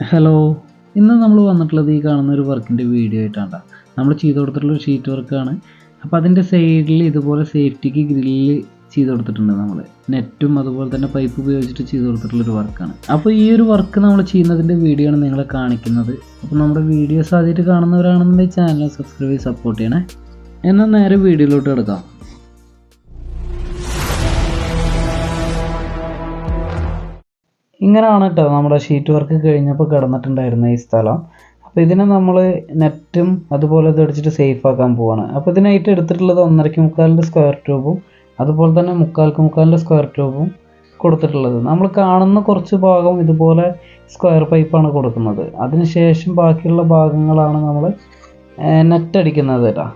Hello ഇന്ന് നമ്മൾ വന്നിട്ടുള്ളത് ഈ കാണുന്ന ഒരു വർക്കിന്റെ വീഡിയോ ആയിട്ടാണ്. നമ്മൾ ചെയ്ത് കൊടുത്തിട്ടുള്ള ഒരു ഷീറ്റ് വർക്കാണ് അപ്പോൾ അതിന്റെ സൈഡിൽ ഇതുപോലെ സേഫ്റ്റിക്ക് ഗ്രില്ല് ചെയ്ത് കൊടുത്തിട്ടുണ്ട് നമ്മൾ നെറ്റും അതുപോലെ തന്നെ പൈപ്പ് ഉപയോഗിച്ചിട്ട് ചെയ്ത് കൊടുത്തിട്ടുള്ളൊരു വർക്കാണ് അപ്പോൾ ഈ ഒരു വർക്ക് നമ്മൾ ചെയ്യുന്നതിന്റെ വീഡിയോ ആണ് നിങ്ങളെ കാണിക്കുന്നത്. അപ്പോൾ നമ്മുടെ വീഡിയോസ് ആദ്യമായിട്ട് കാണുന്നവരാണെന്നുണ്ടെങ്കിൽ ചാനൽ സബ്സ്ക്രൈബ് ചെയ്ത് സപ്പോർട്ട് ചെയ്യണേ. എന്നാൽ നേരെ വീഡിയോയിലോട്ട് എടുക്കാം ഇങ്ങനെയാണ് കേട്ടോ നമ്മുടെ ഷീറ്റ് വർക്ക് കഴിഞ്ഞപ്പോൾ കിടന്നിട്ടുണ്ടായിരുന്ന ഈ സ്ഥലം. അപ്പോൾ ഇതിനെ നമ്മൾ നെറ്റും അതുപോലെ ഇത് അടിച്ചിട്ട് സേഫ് ആക്കാൻ പോവാണ്. അപ്പോൾ ഇതിനായിട്ട് എടുത്തിട്ടുള്ളത് ഒന്നരയ്ക്ക് മുക്കാലിന്റെ സ്ക്വയർ ട്യൂബും അതുപോലെ തന്നെ മുക്കാൽക്ക് മുക്കാലിന്റെ സ്ക്വയർ ട്യൂബും കൊടുത്തിട്ടുള്ളത്. നമ്മൾ കാണുന്ന കുറച്ച് ഭാഗം ഇതുപോലെ സ്ക്വയർ പൈപ്പാണ് കൊടുക്കുന്നത്. അതിനുശേഷം ബാക്കിയുള്ള ഭാഗങ്ങളാണ് നമ്മൾ നെറ്റ് അടിക്കുന്നത് കേട്ടോ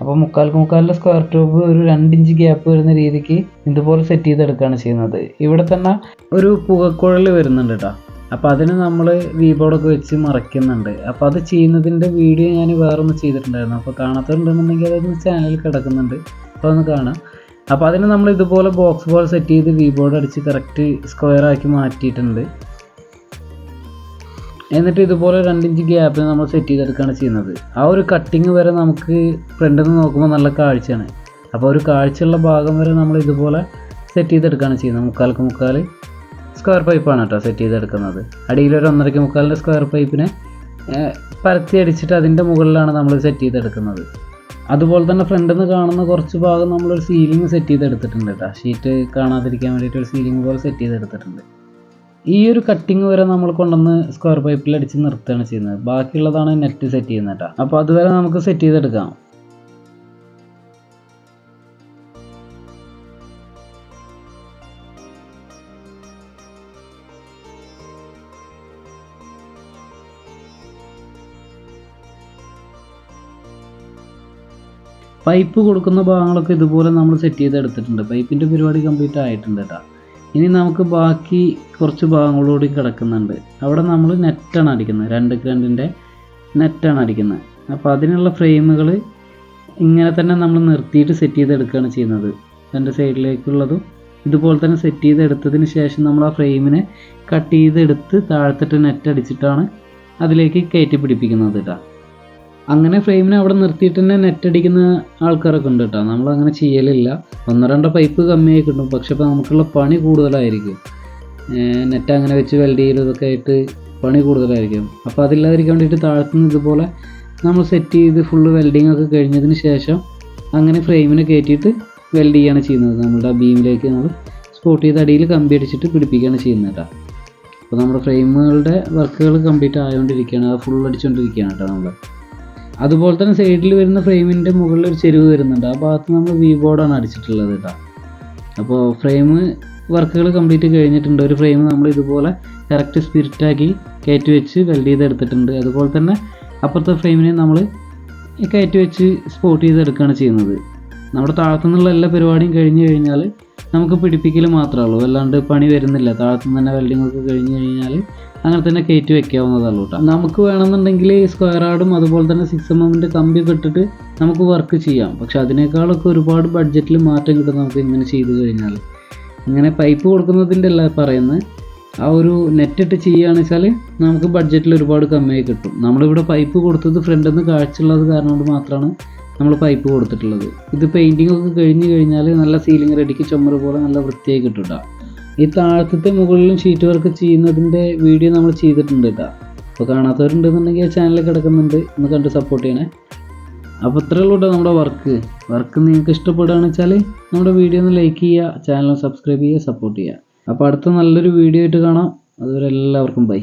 അപ്പോൾ മുക്കാൽക്ക് മുക്കാലിന്റെ സ്ക്വയർ ട്യൂബ് ഒരു രണ്ടിഞ്ച് ഗ്യാപ്പ് വരുന്ന രീതിക്ക് ഇതുപോലെ സെറ്റ് ചെയ്തെടുക്കുകയാണ് ചെയ്യുന്നത്. ഇവിടെ തന്നെ ഒരു പുകക്കുഴൽ വരുന്നുണ്ട് കേട്ടോ അപ്പോൾ അതിന് നമ്മൾ വീബോർഡൊക്കെ വെച്ച് മറയ്ക്കുന്നുണ്ട്. അപ്പോൾ അത് ചെയ്യുന്നതിന്റെ വീഡിയോ ഞാൻ വേറെ ഒന്ന് ചെയ്തിട്ടുണ്ടായിരുന്നു. അപ്പോൾ കാണാത്തതുണ്ടെന്നുണ്ടെങ്കിൽ അതൊന്ന് ചാനലിൽ കിടക്കുന്നുണ്ട്. അപ്പോൾ ഒന്ന് കാണാം. അപ്പോൾ അതിന് നമ്മൾ ഇതുപോലെ ബോക്സ് ബോൾ സെറ്റ് ചെയ്ത് വീബോർഡ് അടിച്ച് കറക്റ്റ് സ്ക്വയർ ആക്കി മാറ്റിയിട്ടുണ്ട്. എന്നിട്ട് ഇതുപോലെ രണ്ടിഞ്ച് ഗ്യാപ്പിൽ നമ്മൾ സെറ്റ് ചെയ്തെടുക്കുകയാണ് ചെയ്യുന്നത്. ആ ഒരു കട്ടിങ് വരെ നമുക്ക് ഫ്രണ്ടിൽ നിന്ന് നോക്കുമ്പോൾ നല്ല കാഴ്ചയാണ്. അപ്പോൾ ഒരു കാഴ്ചയുള്ള ഭാഗം വരെ നമ്മൾ ഇതുപോലെ സെറ്റ് ചെയ്തെടുക്കുകയാണ് ചെയ്യുന്നത്. മുക്കാൽക്ക് മുക്കാൽ സ്ക്വയർ പൈപ്പാണ് കേട്ടോ സെറ്റ് ചെയ്തെടുക്കുന്നത്. അടിയിൽ ഒരു ഒന്നരയ്ക്ക് മുക്കാലിന്റെ സ്ക്വയർ പൈപ്പിനെ പരത്തി അടിച്ചിട്ട് അതിന്റെ മുകളിലാണ് നമ്മൾ സെറ്റ് ചെയ്തെടുക്കുന്നത്. അതുപോലെ തന്നെ ഫ്രണ്ടിൽ നിന്ന് കാണുന്ന കുറച്ച് ഭാഗം നമ്മളൊരു സീലിംഗ് സെറ്റ് ചെയ്തെടുത്തിട്ടുണ്ട് കേട്ടോ. ഷീറ്റ് കാണാതിരിക്കാൻ വേണ്ടിയിട്ട് ഒരു സീലിംഗ് പോലെ സെറ്റ് ചെയ്തെടുത്തിട്ടുണ്ട്. ഈ ഒരു കട്ടിങ് വരെ നമ്മൾ കൊണ്ടുവന്ന് സ്ക്വയർ പൈപ്പിൽ അടിച്ച് നിർത്തുകയാണ് ചെയ്യുന്നത്. ബാക്കിയുള്ളതാണ് നെറ്റ് സെറ്റ് ചെയ്യുന്നത് അപ്പോൾ അതുവരെ നമുക്ക് സെറ്റ് ചെയ്തെടുക്കാം. പൈപ്പ് കൊടുക്കുന്ന ഭാഗങ്ങളൊക്കെ ഇതുപോലെ നമ്മൾ സെറ്റ് ചെയ്തെടുത്തിട്ടുണ്ട്. പൈപ്പിന്റെ പരിപാടി കംപ്ലീറ്റ് ആയിട്ടുണ്ട് കേട്ടോ. ഇനി നമുക്ക് ബാക്കി കുറച്ച് ഭാഗങ്ങളോടി കിടക്കുന്നുണ്ട്. അവിടെ നമ്മൾ നെറ്റാണ് അടിക്കുന്നത്. രണ്ട് രണ്ടിന്റെ നെറ്റാണ് അടിക്കുന്നത്. അപ്പോൾ അതിനുള്ള ഫ്രെയിമുകൾ ഇങ്ങനെ തന്നെ നമ്മൾ നിർത്തിയിട്ട് സെറ്റ് ചെയ്തെടുക്കുകയാണ് ചെയ്യുന്നത്. രണ്ട് സൈഡിലേക്കുള്ളതും ഇതുപോലെ തന്നെ സെറ്റ് ചെയ്തെടുത്തതിന് ശേഷം നമ്മൾ ആ ഫ്രെയിമിനെ കട്ട് ചെയ്തെടുത്ത് താഴത്തിട്ട് നെറ്റ് അടിച്ചിട്ടാണ് അതിലേക്ക് കയറ്റി പിടിപ്പിക്കുന്നത് കേട്ടോ. അങ്ങനെ ഫ്രെയിമിനെ അവിടെ നിർത്തിയിട്ട് തന്നെ നെറ്റ് അടിക്കുന്ന ആൾക്കാരൊക്കെ ഉണ്ട് കേട്ടോ നമ്മൾ അങ്ങനെ ചെയ്യലില്ല. ഒന്നോ രണ്ടോ പൈപ്പ് കമ്മിയായി കിട്ടും. പക്ഷെ ഇപ്പോൾ നമുക്കുള്ള പണി കൂടുതലായിരിക്കും. നെറ്റ് അങ്ങനെ വെച്ച് വെൽഡ് ചെയ്യലതൊക്കെ ആയിട്ട് പണി കൂടുതലായിരിക്കും. അപ്പോൾ അതില്ലാതിരിക്കാൻ വേണ്ടിയിട്ട് താഴ്ത്തുന്ന ഇതുപോലെ നമ്മൾ സെറ്റ് ചെയ്ത് ഫുള്ള് വെൽഡിങ് ഒക്കെ കഴിഞ്ഞതിന് ശേഷം അങ്ങനെ ഫ്രെയിമിനെ കയറ്റിയിട്ട് വെൽഡ് ചെയ്യുകയാണ് ചെയ്യുന്നത്. നമ്മുടെ ബീമിലേക്ക് നമ്മൾ സ്പോട്ട് ചെയ്ത് അടിയിൽ കമ്പി അടിച്ചിട്ട് പിടിപ്പിക്കുകയാണ് ചെയ്യുന്നത് കേട്ടോ അപ്പോൾ നമ്മുടെ ഫ്രെയിമുകളുടെ വർക്കുകൾ കംപ്ലീറ്റ് ആയതുകൊണ്ടിരിക്കുകയാണ് അത് ഫുൾ അടിച്ചുകൊണ്ടിരിക്കുകയാണ് കേട്ടോ നമ്മൾ അതുപോലെ തന്നെ സൈഡിൽ വരുന്ന ഫ്രെയിമിന്റെ മുകളിൽ ഒരു ചെരുവ് വരുന്നുണ്ട്. ആ ഭാഗത്ത് നമ്മൾ വി ബോർഡാണ് അടിച്ചിട്ടുള്ളത് കേട്ടോ അപ്പോൾ ഫ്രെയിം വർക്കുകൾ കംപ്ലീറ്റ് കഴിഞ്ഞിട്ടുണ്ട്. ഒരു ഫ്രെയിം നമ്മൾ ഇതുപോലെ കറക്റ്റ് സ്പിരിറ്റാക്കി കയറ്റി വെച്ച് വെൽഡ് ചെയ്തെടുത്തിട്ടുണ്ട്. അതുപോലെ തന്നെ അപ്പുറത്തെ ഫ്രെയിമിനെ നമ്മൾ കയറ്റി വെച്ച് സ്പോട്ട് ചെയ്തെടുക്കുകയാണ് ചെയ്യുന്നത്. നമ്മുടെ താഴത്തുനിന്നുള്ള എല്ലാ പരിപാടിയും കഴിഞ്ഞ് കഴിഞ്ഞാൽ നമുക്ക് പിടിപ്പിക്കൽ മാത്രമേ ഉള്ളൂ. അല്ലാണ്ട് പണി വരുന്നില്ല. താഴത്തുനിന്ന് തന്നെ വെൽഡിംഗ് ഒക്കെ കഴിഞ്ഞ് കഴിഞ്ഞാൽ അങ്ങനെ തന്നെ കയറ്റി വെക്കാവുന്നതാണ് കേട്ടോ നമുക്ക് വേണമെന്നുണ്ടെങ്കിൽ സ്ക്വയർ ആർഡും അതുപോലെ തന്നെ സിക്സ് എം എമ്മിന്റെ കമ്പി കെട്ടിട്ട് നമുക്ക് വർക്ക് ചെയ്യാം. പക്ഷെ അതിനേക്കാളൊക്കെ ഒരുപാട് ബഡ്ജറ്റിൽ മാറ്റം കിട്ടും നമുക്ക് ഇങ്ങനെ ചെയ്ത് കഴിഞ്ഞാൽ. ഇങ്ങനെ പൈപ്പ് കൊടുക്കുന്നതിന്റെ അല്ല പറയുന്നത്. ആ ഒരു നെറ്റിട്ട് ചെയ്യുകയാണെന്ന് വെച്ചാൽ നമുക്ക് ബഡ്ജറ്റിൽ ഒരുപാട് കമ്മിയായി കിട്ടും. നമ്മളിവിടെ പൈപ്പ് കൊടുത്തത് ഫ്രണ്ടിൽ നിന്ന് കാഴ്ചയുള്ളത് കാരണം കൊണ്ട് മാത്രമാണ് നമ്മൾ പൈപ്പ് കൊടുത്തിട്ടുള്ളത്. ഇത് പെയിന്റിംഗ് ഒക്കെ കഴിഞ്ഞ് കഴിഞ്ഞാൽ നല്ല സീലിംഗ് റെഡിക്ക് ചുമര് പോലെ നല്ല വൃത്തിയായി കിട്ടും കേട്ടോ ഈ താഴത്തെ മുകളിലും ഷീറ്റ് വർക്ക് ചെയ്യുന്നതിന്റെ വീഡിയോ നമ്മൾ ചെയ്തിട്ടുണ്ട് കേട്ടോ അപ്പോൾ കാണാത്തവരുണ്ടെന്നുണ്ടെങ്കിൽ ചാനലിൽ കിടക്കുന്നുണ്ട്. ഒന്ന് കണ്ട് സപ്പോർട്ട് ചെയ്യണേ. അപ്പോൾ ഇത്രയേ ഉള്ളൂ കേട്ടോ നമ്മുടെ വർക്ക് വർക്ക് നിങ്ങൾക്ക് ഇഷ്ടപ്പെടുകയാണെന്ന് വെച്ചാൽ നമ്മുടെ വീഡിയോ ഒന്ന് ലൈക്ക് ചെയ്യുക ചാനൽ സബ്സ്ക്രൈബ് ചെയ്യുക സപ്പോർട്ട് ചെയ്യുക. അപ്പോൾ അടുത്ത നല്ലൊരു വീഡിയോ ആയിട്ട് കാണാം. അതുവരെ എല്ലാവർക്കും ബൈ